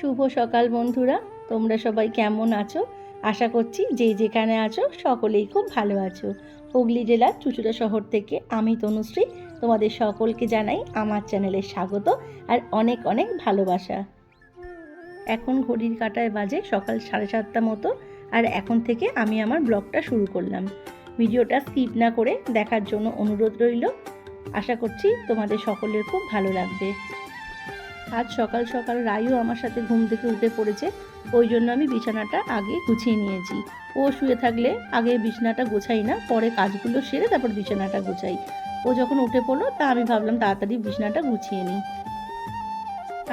শুভ সকাল বন্ধুরা। তোমরা সবাই কেমন আছো? আশা করছি যে যেখানে আছো, সকলেই খুব ভালো আছো। হুগলি জেলার চুচুড়া শহর থেকে আমি তনুশ্রী। তোমাদের সকলকে জানাই আমার চ্যানেলে স্বাগত আর অনেক অনেক ভালোবাসা। এখন ঘড়ির কাটায় বাজে সকাল সাড়ে সাতটা মতো আর এখন থেকে আমি আমার ব্লগটা শুরু করলাম। ভিডিওটা স্কিপ না করে দেখার জন্য অনুরোধ রইল। আশা করছি তোমাদের সকলের খুব ভালো লাগবে। আজ সকাল সকাল রায়ও আমার সাথে ঘুম থেকে উঠে পড়েছে, ওই জন্য আমি বিছানাটা আগে গুছিয়ে নিয়েছি। ও শুয়ে থাকলে আগে বিছানাটা গোছাই না, পরে কাজগুলো সেরে তারপর বিছানাটা গোছাই। ও যখন উঠে পড়ল, তা আমি ভাবলাম তাড়াতাড়ি বিছানাটা গুছিয়ে নিই।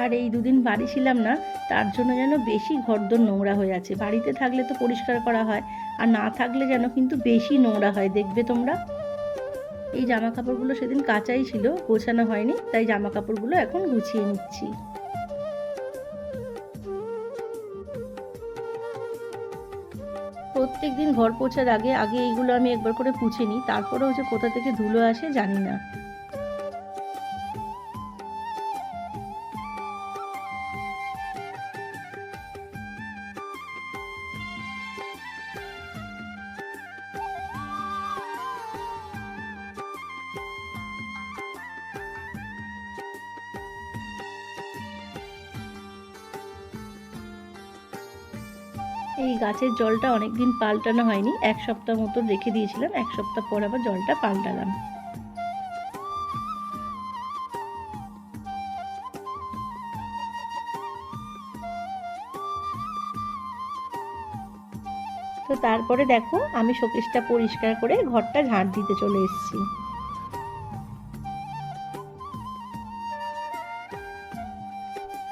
আর এই দুদিন বাড়ি ছিলাম না, তার জন্য যেন বেশি ঘরদোর নোংরা হয়ে আছে। বাড়িতে থাকলে তো পরিষ্কার করা হয়, আর না থাকলে যেন কিন্তু বেশি নোংরা হয়, দেখবে তোমরা। এই জামা কাপড়গুলো সেদিন কাঁচাই ছিল, গোছানো হয়নি, তাই জামা কাপড়গুলো এখন গুছিয়ে নিচ্ছি। প্রত্যেক দিন ঘর পোছার আগে আগে এইগুলো আমি একবার করে পুছে নিই, তারপরেও যে কোথা থেকে ধুলো আসে জানি না। এই গাছের জলটা অনেক দিন পাল্টানো হয়নি, এক সপ্তাহ মতো রেখে দিয়েছিলাম, এক সপ্তাহ পর আবার জলটা পাল্টালাম। তো তারপরে দেখো, আমি শোকেসটা পরিষ্কার করে ঘরটা ঝাঁট দিতে চলে এসেছি।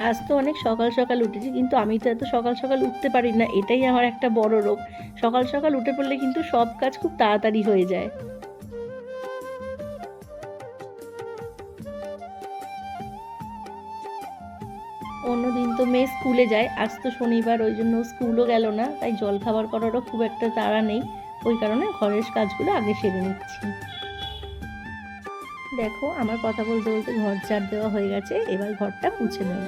আজ তো অনেক সকাল সকাল উঠেছি, কিন্তু আমি তো এত সকাল সকাল উঠতে পারি না, এটাই আমার একটা বড় রোগ। সকাল সকাল উঠে পড়লে কিন্তু সব কাজ খুব তাড়াতাড়ি হয়ে যায়। অন্যদিন তো মেয়ে স্কুলে যায়, আজ তো শনিবার, ওই জন্য স্কুলও গেল না, তাই জল খাবার করারও খুব একটা তাড়া নেই, ওই কারণে ঘরের কাজগুলো আগে সেরে নিচ্ছি। দেখো আমার কথা বলতে বলতে ঘর ঝাড় দেওয়া হয়ে গেছে এবার ঘরটা মুছে নেব।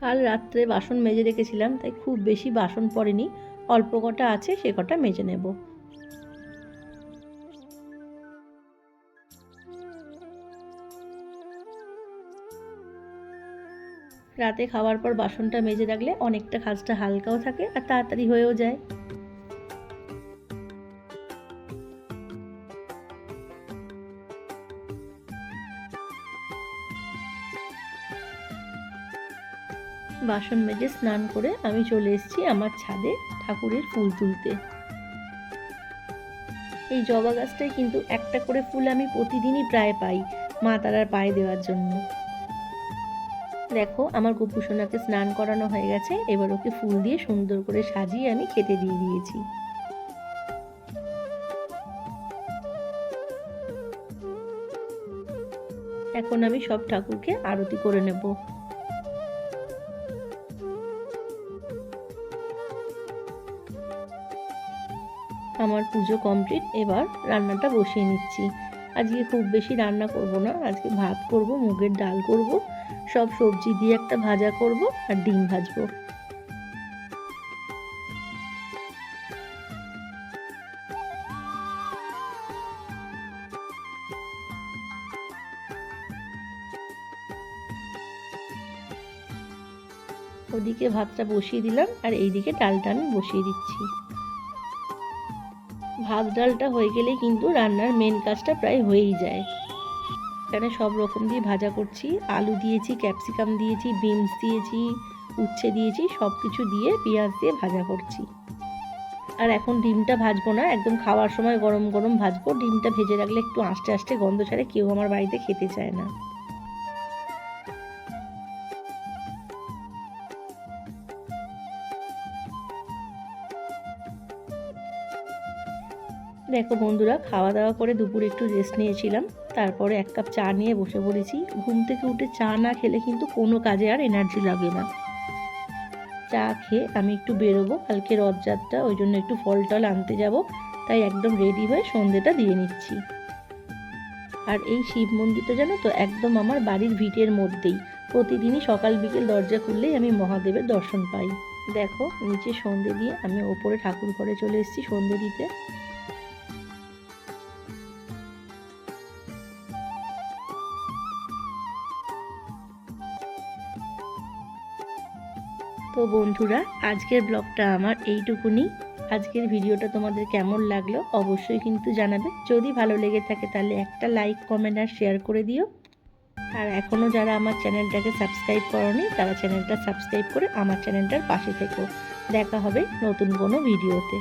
কাল রাত্রে বাসন মেজে রেখেছিলাম, তাই খুব বেশি বাসন পড়েনি। অল্প কটা আছে, সে কটা মেজে নেব। রাতে খাওয়ার পর বাসনটা মেজে রাখলে অনেকটা কাজটা হালকাও থাকে আর তাড়াতাড়ি হয়েও যায়। বাসন মেজে স্নান করে আমি চলে এসেছি আমার ছাদে ঠাকুরের ফুল তুলতে। এই জবা গাছটায় কিন্তু একটা করে ফুল আমি প্রতিদিনই প্রায় পাই মা তারার পায়ে দেওয়ার জন্য। দেখো, আমার গোপুসোনাকে স্নান করানো হয়ে গেছে, এবার ওকে ফুল দিয়ে সুন্দর করে সাজিয়ে আমি খেতে দিয়ে দিয়েছি। এখন আমি সব ঠাকুরকে আরতি করে নেব। আমার পুজো কমপ্লিট এবার রান্নাটা বসিয়ে নিচ্ছি। আজকে খুব বেশি রান্না করব না, আজকে ভাত করব, মুগের ডাল করব, সব সবজি দিয়ে একটা ভাজা করব আর ডিম ভাজবো। ওদিকে ভাতটা বসিয়ে দিলাম আর এইদিকে ডালটা আমি বসিয়ে দিচ্ছি। ডালটা হয়ে গেলে কিন্তু রান্নার মেন কাজটা প্রায় হয়েই যায়। এখানে সব রকম দিয়ে ভাজা করছি। আলু দিয়েছি ক্যাপসিকাম দিয়েছি বিনস দিয়েছি, উচ্ছে দিয়েছি সব কিছু দিয়ে পেঁয়াজ দিয়ে ভাজা করছি। আর এখন ডিমটা ভাজবো না, একদম খাওয়ার সময় গরম গরম ভাজবো। ডিমটা ভেজে রাখলে একটু আস্তে আস্তে গন্ধ ছাড়ে, কেউ আমার বাড়িতে খেতে চায় না। দেখো বন্ধুরা খাওয়া দাওয়া করে দুপুরে একটু রেস্ট নিয়েছিলাম। তারপরে এক কাপ চা নিয়ে বসে পড়েছি। ঘুম থেকে উঠে চা না খেলে কিন্তু কোনো কাজে আর এনার্জি লাগে না। চা খেয়ে আমি একটু বেরোবো, কালকে রথযাত্রা, ওই জন্য একটু ফল টল আনতে যাব। তাই একদম রেডি হয়ে সন্ধেটা দিয়ে নিচ্ছি। আর এই শিব মন্দিরটা জানো তো, একদম আমার বাড়ির ভিটের মধ্যেই। প্রতিদিনই সকাল বিকেল দরজা খুললেই আমি মহাদেবের দর্শন পাই। দেখো, নিচে সন্ধে দিয়ে আমি ওপরে ঠাকুর ঘরে চলে এসেছি সন্ধে দিতে। তো বন্ধুরা, আজকের ব্লগটা আমার এইটুকুনি। আজকের ভিডিওটা তোমাদের কেমন লাগল অবশ্যই কিন্তু জানাবে। যদি ভালো লেগে থাকে তাহলে একটা লাইক কমেন্ট আর শেয়ার করে দিও। আর এখনও যারা আমার চ্যানেলটাকে সাবস্ক্রাইব করনি, তারা চ্যানেলটা সাবস্ক্রাইব করে আমার চ্যানেলটার পাশে থেকো। দেখা হবে নতুন কোনো ভিডিওতে।